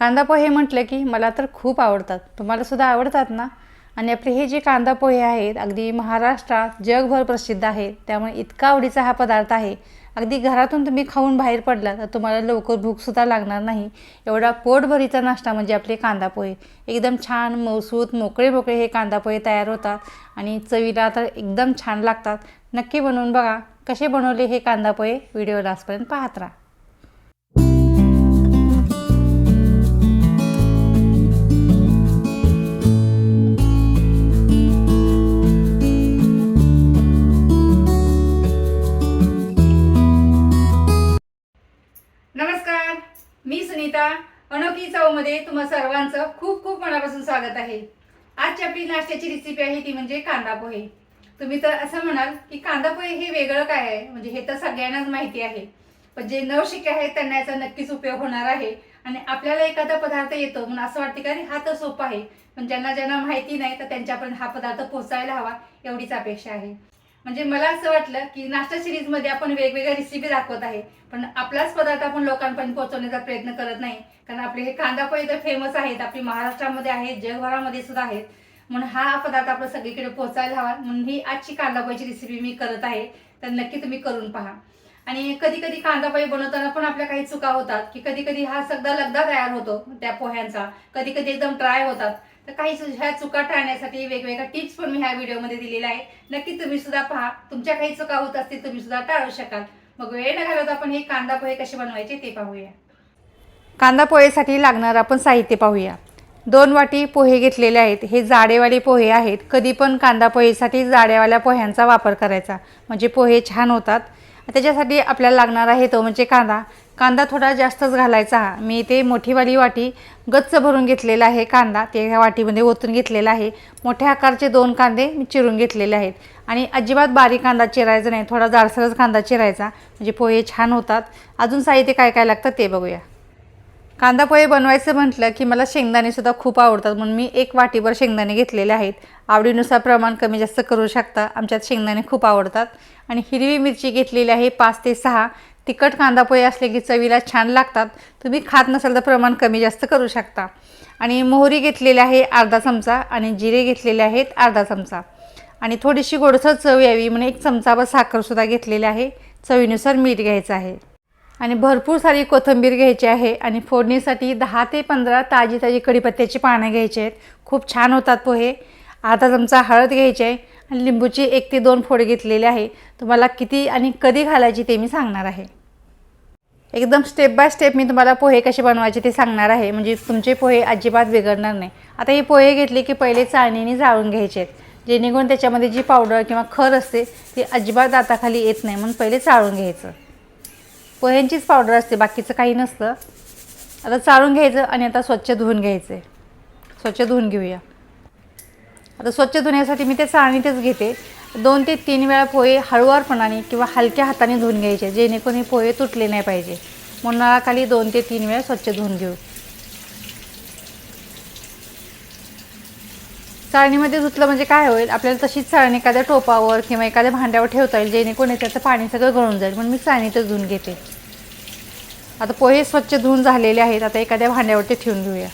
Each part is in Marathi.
कांदा पोहे म्हटलं की मला तर खूप आवडतात. तुम्हाला सुद्धा आवडतात ना? आणि आपले हे जे कांदा पोहे आहेत अगदी महाराष्ट्रात जगभर प्रसिद्ध आहेत त्यामुळे इतका आवडीचा हा पदार्थ आहे. अगदी घरातून तुम्ही खाऊन बाहेर पडला तर तुम्हाला लवकर भूकसुद्धा लागणार नाही. एवढा पोटभरीचा नाश्ता म्हणजे आपले कांदा पोहे एकदम छान मौसूत मोकळे मोकळे हे कांदा पोहे तयार होतात आणि चवीला तर एकदम छान लागतात. नक्की बनवून बघा. कसे बनवले हे कांदा पोहे व्हिडिओ लास्टपर्यंत पाहत राहा. चवमध्ये तुम्हा सर्वांचं खूप खूप मनापासून स्वागत आहे. आजची आपली नाश्त्याची रेसिपी आहे ती म्हणजे कांदा पोहे. तुम्ही तर असं म्हणाल की कांदा पोहे हे वेगळं काय आहे? म्हणजे हे तर सगळ्यांनाच माहिती आहे. पण जे नवशिके आहेत त्यांना याचा नक्कीच उपयोग होणार आहे. आणि आपल्याला एखादा पदार्थ येतो म्हणून असं वाटते का अरे हा तर सोपा आहे. पण ज्यांना ज्यांना माहिती नाही तर त्यांच्यापर्यंत हा पदार्थ पोहोचायला हवा एवढीच अपेक्षा आहे. म्हणजे मला असं वाटलं की नाश्ता सिरीजमध्ये आपण वेगवेगळ्या रेसिपी दाखवत आहे पण आपलाच पदार्थ आपण लोकांपर्यंत पोहोचवण्याचा प्रयत्न करत नाही. कारण आपले हे कांदा पोहे तर फेमस आहेत आपली महाराष्ट्रामध्ये आहेत जगभरामध्ये सुद्धा आहेत. म्हणून हा पदार्थ आपला सगळीकडे पोहोचायला हवा. म्हणून ही आजची कांदा पोहेची रेसिपी मी करत आहे. तर नक्की तुम्ही करून पहा. आणि कधी कधी कांदा पोहे बनवताना पण आपल्या काही चुका होतात की कधी कधी हा सगळा लगदा तयार होतो त्या पोह्यांचा. कधी कधी एकदम ड्राय होतात. तर काही ह्या चुका टाळण्यासाठी वेगवेगळ्या टिप्स पण मी ह्या व्हिडिओमध्ये दिलेल्या आहे नक्की तुम्ही सुद्धा पहा. तुमच्या काही चुका होत असतील तुम्ही सुद्धा टाळू शकाल. मग वेळ न घालवता आपण हे कांदा पोहे कसे बनवायचे ते पाहूया. कांदा पोहेसाठी लागणारं आपण साहित्य पाहूया. दोन वाटी पोहे घेतलेले आहेत. हे जाडेवाले पोहे आहेत. कधी पण कांदा पोहेसाठी जाडेवाल्या पोह्यांचा वापर करायचा. म्हणजे पोहे छान होतात. त्याच्यासाठी आपल्याला लागणार आहे तो म्हणजे कांदा. कांदा थोडा जास्तच घालायचा. मी इथे मोठीवाली वाटी गच्च भरून घेतलेला आहे कांदा. ते ह्या वाटीमध्ये ओतून घेतलेला आहे. मोठ्या आकारचे दोन कांदे मी चिरून घेतलेले आहेत. आणि अजिबात बारीक कांदा चिरायचा नाही. थोडा जाडसरच कांदा चिरायचा. म्हणजे पोहे छान होतात. अजून साहित्य काय काय लागतं ते बघूया. कांदा पोहे बनवायचं म्हटलं की मला शेंगदाणेसुद्धा खूप आवडतात. म्हणून मी एक वाटीभर शेंगदाणे घेतलेले आहेत. आवडीनुसार प्रमाण कमी जास्त करू शकता. आमच्यात शेंगदाणे खूप आवडतात. आणि हिरवी मिरची घेतलेली आहे पाच ते सहा. तिखट कांदा पोहे असले की चवीला छान लागतात. तुम्ही खात नसाल तर प्रमाण कमी जास्त करू शकता. आणि मोहरी घेतलेली आहे अर्धा चमचा आणि जिरे घेतलेले आहेत अर्धा चमचा. आणि थोडीशी गोडसर चव यावी म्हणून एक चमचाभर साखरसुद्धा घेतलेली आहे. चवीनुसार मीठ घ्यायचं आहे. आणि भरपूर सारी कोथिंबीर घ्यायची आहे आणि फोडणीसाठी दहा ते पंधरा ताजी ताजी कढीपत्त्याची पानं घ्यायची आहेत. खूप छान होतात पोहे. आता चमचा हळद घ्यायची आहे आणि लिंबूची एक ते दोन फोड घेतलेले आहे. तुम्हाला किती आणि कधी घालायची ते मी सांगणार आहे. एकदम स्टेप बाय स्टेप मी तुम्हाला पोहे कसे बनवायचे ते सांगणार आहे. म्हणजे तुमचे पोहे अजिबात बिघडणार नाही. आता हे पोहे घेतले की पहिले चाळणीने जाळून घ्यायचे आहेत. जेणेकरून त्याच्यामध्ये जी पावडर किंवा खर असते ती अजिबात दाताखाली येत नाही म्हणून पहिले चाळून घ्यायचं. पोह्यांचीच पावडर असते बाकीचं काही नसतं. आता चाळून घ्यायचं आणि आता स्वच्छ धुवून घ्यायचं आहे स्वच्छ धुवून घेऊया. आता स्वच्छ धुण्यासाठी मी ते चाळणीतच घेते. दोन ते तीन वेळा पोहे हळूवारपणाने किंवा हलक्या हाताने धुवून घ्यायचे जेणेकरून हे पोहे तुटले नाही पाहिजे. उन्हाळाखाली दोन ते तीन वेळा स्वच्छ धुवून घेऊ. चाळणीमध्ये धुतलं म्हणजे काय होईल? आपल्याला तशीच चाळणी एखाद्या टोपावर किंवा एखाद्या भांड्यावर ठेवता येईल जेणेकरून त्याचं पाणी सगळं गळून जाईल. म्हणून मी चाळणीतच धुवून घेते. आता पोहे स्वच्छ धुवून झालेले आहेत. आता एखाद्या भांड्यावरती ठेवून घेऊया.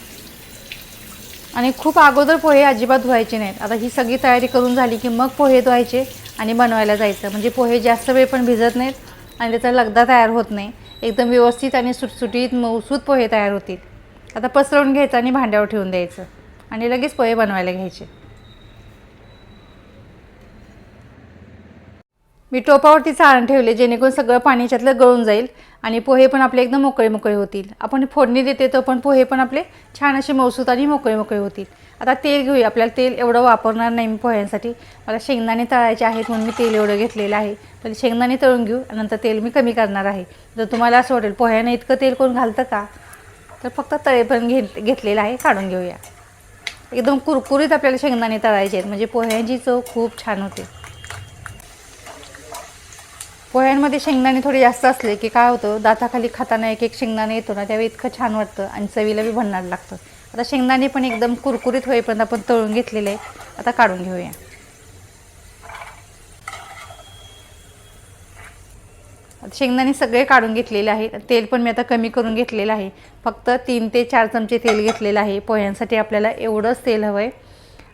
आणि खूप अगोदर पोहे अजिबात धुवायचे नाहीत. आता ही सगळी तयारी करून झाली की मग पोहे धुवायचे आणि बनवायला जायचं. म्हणजे पोहे जास्त वेळ पण भिजत नाहीत आणि त्याचा लगदा तयार होत नाही. एकदम व्यवस्थित आणि सुटसुटीत मऊसूत पोहे तयार होतील. आता पसरवून घ्यायचं आणि भांड्यावर ठेवून द्यायचं. आणि लगेच पोहे बनवायला घ्यायचे. मी टोपावरती चाळण ठेवले जेणेकरून सगळं पाणी याच्यातलं गळून जाईल आणि पोहे पण आपले एकदम मोकळे मोकळे होतील. आपण फोडणी देते तर पण पोहे पण आपले छान असे मौसूत आणि मोकळे मोकळे होतील. आता तेल घेऊया. आपल्याला तेल एवढं वापरणार नाही मी पोह्यांसाठी. मला शेंगदाणे तळायचे आहेत म्हणून मी तेल एवढं घेतलेलं आहे. पहिले शेंगदाणे तळून घेऊ आणि नंतर तेल मी कमी करणार आहे. जर तुम्हाला असं वाटेल पोह्यानं इतकं तेल कोण घालतं का? तर फक्त तळेपर्यंत घेत घेतलेलं आहे. काढून घेऊया. एकदम कुरकुरीत आपल्याला शेंगदाणे तळायचे आहेत. म्हणजे पोह्यांची चव खूप छान होते. पोह्यांमध्ये शेंगदाणे थोडे जास्त असले की काय होतं दाताखाली खाताना एक एक शेंगदाणे येतो ना त्यावेळी इतकं छान वाटतं आणि चवीला बी भन्नाट लागतं. आता शेंगदाणे पण एकदम कुरकुरीत होईपर्यंत आपण तळून घेतलेले आहे आता काढून घेऊया. शेंगदाणे सगळे काढून घेतलेले आहे. तेल पण मी आता कमी करून घेतलेलं आहे. फक्त तीन ते चार चमचे तेल घेतलेलं आहे. पोह्यांसाठी आपल्याला एवढंच तेल हवं आहे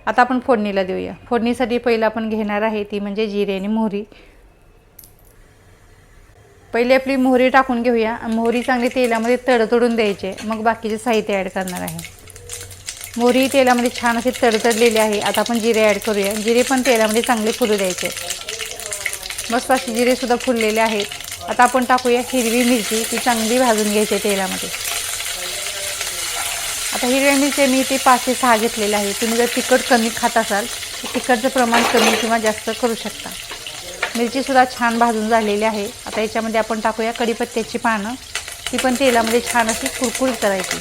आता आपण फोडणीला देऊया. फोडणीसाठी पहिलं आपण घेणार आहे ती म्हणजे जिरे आणि मोहरी. पहिले आपली मोहरी टाकून घेऊया. मोहरी चांगली तेलामध्ये तडतडून द्यायचे. मग बाकीचे साहित्य ॲड करणार आहे. मोहरी तेलामध्ये छान असे तडतडलेली आहे. आता आपण जिरे ॲड करूया. जिरे पण तेलामध्ये चांगले फुलू द्यायचे. मस्त असे जिरेसुद्धा फुललेले आहेत. आता आपण टाकूया हिरवी मिरची ती चांगली भाजून घ्यायची आहे तेलामध्ये. आता हिरव्या मिरच्या मी ते पाच ते सहा घेतलेल्या आहे तुम्ही जर तिखट कमी खात असाल तर तिखटचं प्रमाण कमी किंवा जास्त करू शकता. मिरचीसुद्धा छान भाजून झालेली आहे. आता याच्यामध्ये आपण टाकूया कढीपत्त्याची पानं. ती पण तेलामध्ये छान अशी कुरकुरीत करायची.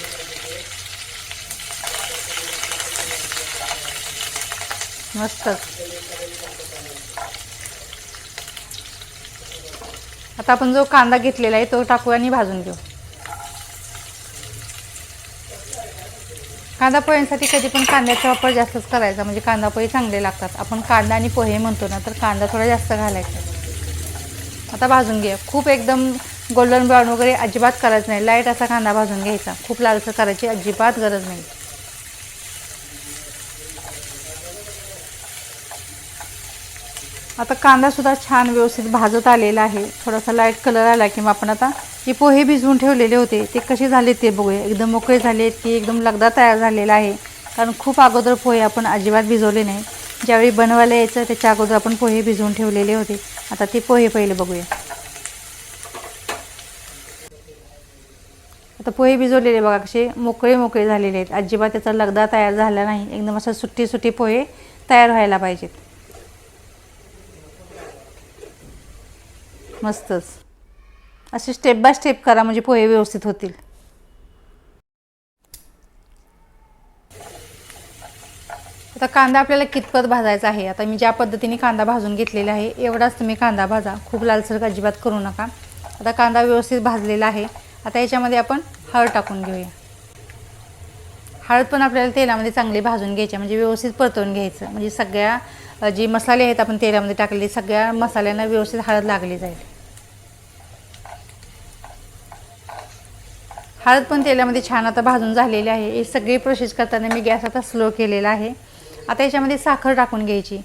मस्त. आता आपण जो कांदा घेतलेला आहे तो टाकू आणि भाजून घेऊ. कांदा पोह्यांसाठी कधी पण कांद्याचा वापर जास्तच करायचा म्हणजे कांदा पोहे चांगले लागतात. आपण कांदा आणि पोहे म्हणतो ना तर कांदा थोडा जास्त घालायचा. आता भाजून घ्या खूप एकदम गोल्डन ब्राऊन वगैरे अजिबात करायचं नाही. लाइट असा कांदा भाजून घ्यायचा. खूप लालसर करायची अजिबात गरज नाही. आता कांदासुद्धा छान व्यवस्थित भाजत आलेला आहे. थोडासा लाइट कलर आला किंवा आपण आता जे पोहे भिजवून ठेवलेले होते ते कसे झाले ते बघूया. एकदम मोकळे झाले की एकदम लगदा तयार झालेला आहे. कारण खूप अगोदर पोहे आपण अजिबात भिजवले नाही. ज्यावेळी बनवायला यायचं त्याच्या अगोदर आपण पोहे भिजवून ठेवलेले होते. आता ते पोहे पहिले बघूया. आता पोहे भिजवलेले बघा कसे मोकळे मोकळे झालेले आहेत. अजिबात त्याचा लगदा तयार झाला नाही. एकदम असं सुट्टी सुट्टी पोहे तयार व्हायला पाहिजेत. मस्तच. असे स्टेप बाय स्टेप करा म्हणजे पोहे व्यवस्थित होतील. आता कांदा आपल्याला कितपत भाजायचा आहे? आता मी ज्या पद्धतीने कांदा भाजून घेतलेला आहे एवढाच तुम्ही कांदा भाजा. खूप लालसर अजिबात करू नका. आता कांदा व्यवस्थित भाजलेला आहे. आता याच्यामध्ये आपण हळद टाकून घेऊया. हळद पण आपल्याला तेलामध्ये चांगली भाजून घ्यायची म्हणजे व्यवस्थित परतवून घ्यायचं. म्हणजे सगळ्या जे मसाले आहेत आपण तेलामध्ये टाकलेले सगळ्या मसाल्यांना व्यवस्थित हळद लागली जाईल. हळद पण तेलामध्ये छान आता भाजून झालेली आहे. हे सगळी प्रोसेस करताना मी गॅस आता स्लो केलेला आहे. आता याच्यामध्ये साखर टाकून घ्यायची.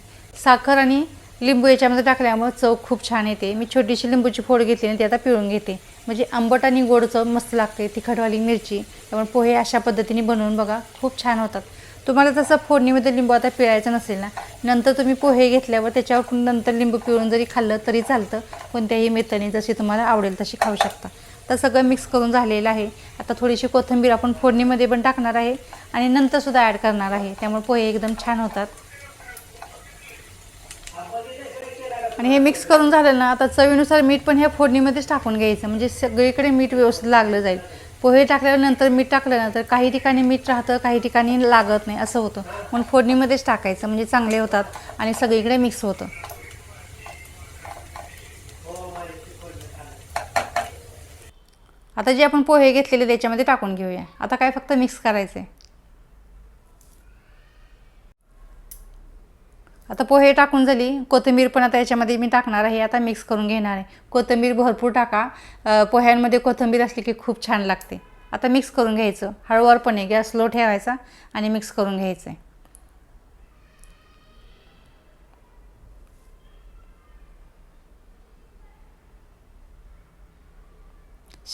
साखर आणि लिंबू याच्यामध्ये टाकल्यामुळे चव खूप छान येते. मी छोटीशी लिंबूची फोड घेतली आणि ती आता पिळून घेते. म्हणजे आंबट आणि गोड चव मस्त लागते. तिखटवाली मिरची त्यामुळे पोहे अशा पद्धतीने बनवून बघा खूप छान होतात. तुम्हाला तसं फोडणीमध्ये लिंबू आता पिळायचं नसेल ना नंतर तुम्ही पोहे घेतल्यावर त्याच्यावर नंतर लिंबू पिळून जरी खाल्लं तरी चालतं कोणत्याही मेथने जशी तुम्हाला आवडेल तशी खाऊ शकता. तर सगळं मिक्स करून झालेलं आहे. आता थोडीशी कोथिंबीर आपण फोडणीमध्ये पण टाकणार आहे आणि नंतरसुद्धा ॲड करणार आहे. त्यामुळे पोहे एकदम छान होतात. आणि हे मिक्स करून झालं ना आता चवीनुसार मीठ पण ह्या फोडणीमध्येच टाकून घ्यायचं. म्हणजे सगळीकडे मीठ व्यवस्थित लागलं जाईल. पोहे टाकल्यानंतर मीठ टाकलं ना तर काही ठिकाणी मीठ राहतं काही ठिकाणी लागत नाही. असं होतं. म्हणून फोडणीमध्येच टाकायचं. म्हणजे चांगले होतात आणि सगळीकडे मिक्स होतं. आता जे आपण पोहे घेतलेले त्याच्यामध्ये टाकून घेऊया. आता काय फक्त मिक्स करायचं आहे आता पोहे टाकून झाली. कोथिंबीर पण आता याच्यामध्ये मी टाकणार आहे. आता मिक्स करून घेणार आहे. कोथिंबीर भरपूर टाका. पोह्यांमध्ये कोथिंबीर असली की खूप छान लागते. आता मिक्स करून घ्यायचं. हळूवारपणे गॅस स्लो ठेवायचा आणि मिक्स करून घ्यायचं आहे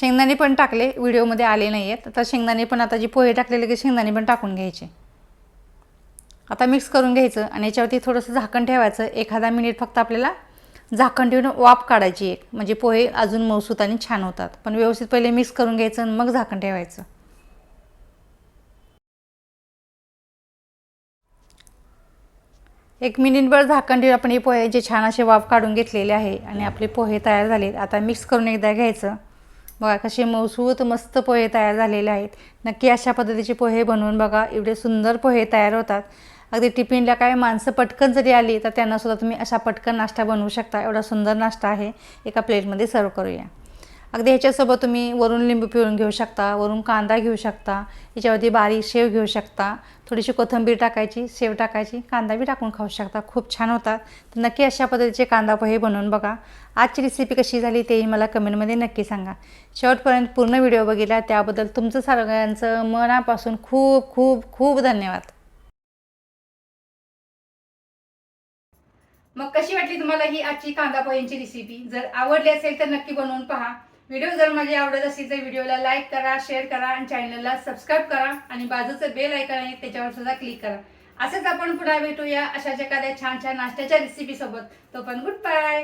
शेंगदाणे पण टाकले व्हिडिओमध्ये आले नाही आहेत आता शेंगदाणे पण आता जी पोहे टाकलेले की शेंगदाणे पण टाकून घ्यायचे. आता मिक्स करून घ्यायचं आणि याच्यावरती थोडंसं झाकण ठेवायचं. एखादा मिनिट फक्त आपल्याला झाकण ठेवून वाफ काढायची एक. म्हणजे पोहे अजून मऊसूत आणि छान होतात. पण व्यवस्थित पहिले मिक्स करून घ्यायचं आणि मग झाकण ठेवायचं. एक मिनिटभर झाकण ठेवून आपण हे पोहे जे छान असे वाफ काढून घेतलेले आहे आणि आपले पोहे तयार झालेत. आता मिक्स करून एकदा घ्यायचं. बघा कसे मऊसूत मस्त पोहे तयार झालेले आहेत. नक्की अशा पद्धतीचे पोहे बनवून बघा एवढे सुंदर पोहे तयार होतात. अगदी टिफिनला काय माणसं पटकन जरी आली तर त्यांनासुद्धा तुम्ही अशा पटकन नाश्ता बनवू शकता. एवढा सुंदर नाश्ता आहे. एका प्लेटमध्ये सर्व करूया. अगदी ह्याच्यासोबत तुम्ही वरून लिंबू पिळून घेऊ शकता वरून कांदा घेऊ शकता याच्यावरती बारीक शेव घेऊ शकता थोडीशी कोथिंबीर टाकायची शेव टाकायची कांदा बी टाकून खाऊ शकता खूप छान होतात. तर नक्की अशा पद्धतीचे कांदा पोहे बनवून बघा. आजची रेसिपी कशी झाली तेही मला कमेंटमध्ये नक्की सांगा. शेवटपर्यंत पूर्ण व्हिडिओ बघितला त्याबद्दल तुमचं सगळ्यांचं मनापासून खूप खूप खूप धन्यवाद. मग कशी वाटली तुम्हाला ही आजची कांदा पोह्यांची रेसिपी जर आवडली असेल तर नक्की बनवून पहा. व्हिडिओ जर माझी आवडत असेल तर व्हिडिओला लाईक करा शेअर करा आणि चॅनलला सबस्क्राईब करा आणि बाजूचं बेल ऐकन आहे त्याच्यावर सुद्धा क्लिक करा. असंच आपण पुन्हा भेटूया अशाच एखाद्या छान छान नाश्त्याच्या रेसिपी सोबत. तो पण गुड बाय